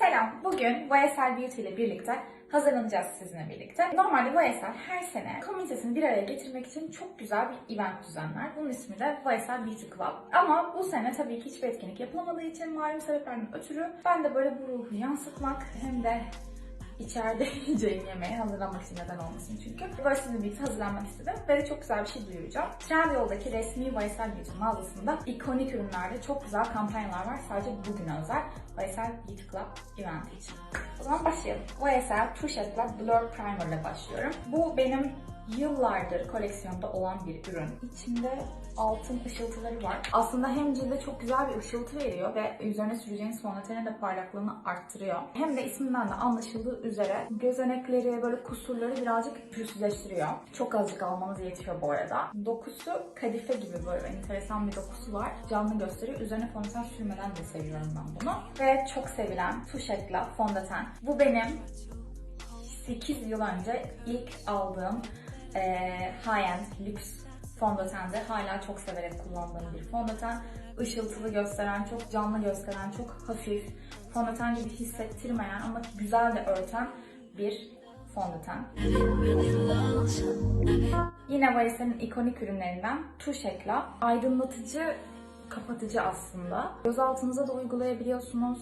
Selam. Bugün YSL Beauty ile birlikte hazırlanacağız sizinle birlikte. Normalde YSL her sene komünitesini bir araya getirmek için çok güzel bir event düzenler. Bunun ismi de YSL Beauty Club. Ama bu sene tabii ki hiçbir etkinlik yapılamadığı için malum sebeplerden ötürü ben de böyle bu ruhu yansıtmak hem de içeride yiyeceğim yemeğe hazırlanmak için neden olmasın çünkü. Böyle sizinle birlikte hazırlanmak istedim ve de çok güzel bir şey duyuracağım. Trendyol'daki resmi YSL Beauty mağazasında ikonik ürünlerde çok güzel kampanyalar var. Sadece bugüne özel YSL Beauty Club event için. O zaman başlayalım. YSL Too Shade Blur Primer ile başlıyorum. Bu benim yıllardır koleksiyonda olan bir ürün. İçinde altın ışıltıları var. Aslında hem cilde çok güzel bir ışıltı veriyor ve üzerine süreceğiniz fondötenin de parlaklığını arttırıyor. Hem de isminden de anlaşıldığı üzere gözenekleri, böyle kusurları birazcık pürüzsüzleştiriyor. Çok azıcık almanız yetiyor bu arada. Dokusu kadife gibi böyle enteresan bir dokusu var. Canlı gösteriyor. Üzerine fondöten sürmeden de seviyorum ben bunu. Ve çok sevilen Touche Éclat fondöten. Bu benim 8 yıl önce ilk aldığım eee high-end lüks fondötendi. Hala çok severek kullandığım bir fondöten. Işıltılı gösteren, çok canlı gösteren, çok hafif, fondöten gibi hissettirmeyen ama güzel de örten bir fondöten. Yine Varis'in ikonik ürünlerinden Tuşekla. Aydınlatıcı, kapatıcı aslında. Göz altınıza da uygulayabiliyorsunuz.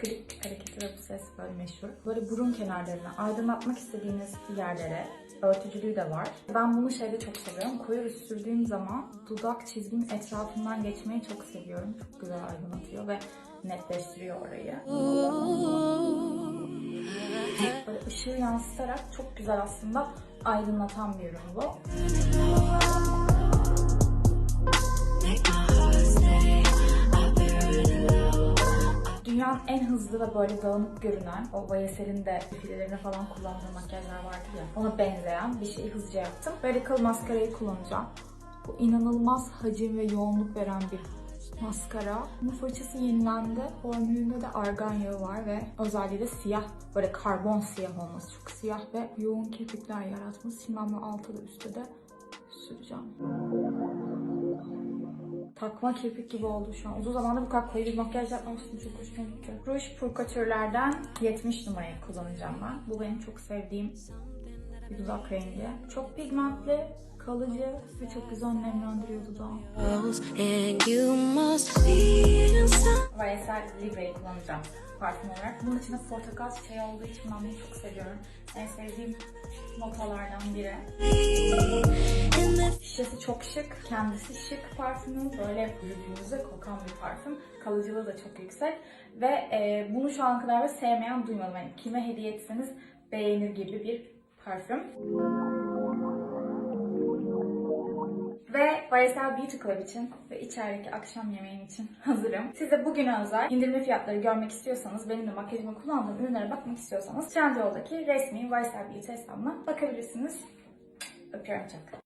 Klik hareketi ve bu ses böyle meşhur. Böyle burun kenarlarına aydınlatmak istediğiniz yerlere örtücülüğü de var. Ben bunu şeyde çok seviyorum. Koyu ruj sürdüğüm zaman dudak çizgimin etrafından geçmeyi çok seviyorum. Çok güzel aydınlatıyor ve netleştiriyor orayı. Böyle ışığı yansıtarak çok güzel aslında aydınlatan bir ürün bu. En hızlı ve böyle dağınık görünen, o YSL'in de filelerine falan kullandığı makyajlar vardır ya, ona benzeyen bir şeyi hızlıca yaptım. Radical maskarayı kullanacağım. Bu inanılmaz hacim ve yoğunluk veren bir maskara. Bu fırçası yenilendi. Formülünde de argan yağı var ve özelliği de siyah, böyle karbon siyah olması. Çok siyah ve yoğun kirpikler yaratması. Şimdi ben bunu altta da üstte de süreceğim. Takma kirpik gibi oldu şu an. Uzun zamandır bu kadar koyu bir makyaj yapmamıştım. Çok hoşuma gitti. Rouge Pour Couture'lerden 70 numarayı kullanacağım ben. Bu benim çok sevdiğim bir dudak rengi. Çok pigmentli, kalıcı ve çok güzel nemlendiriyor some YSL Libre'yi kullanacağım parfüm olarak. Bunun içinde portakal çiçeği olduğu için ben bunu çok seviyorum. En sevdiğim notalardan biri. Şişesi çok şık, kendisi şık parfümü. Böyle yüzünüze kokan bir parfüm. Kalıcılığı da çok yüksek. Ve e, bunu şu ana kadar da sevmeyen duymadım. Yani kime hediye etseniz beğenir gibi bir parfüm. Ve YSL Beauty Club için ve içerideki akşam yemeğim için hazırım. Siz de bugüne özel indirimli fiyatları görmek istiyorsanız, benim de makyajıma kullandığım ürünlere bakmak istiyorsanız Trendyol'daki resmi YSL Beauty hesabına bakabilirsiniz. Öpüyorum çok.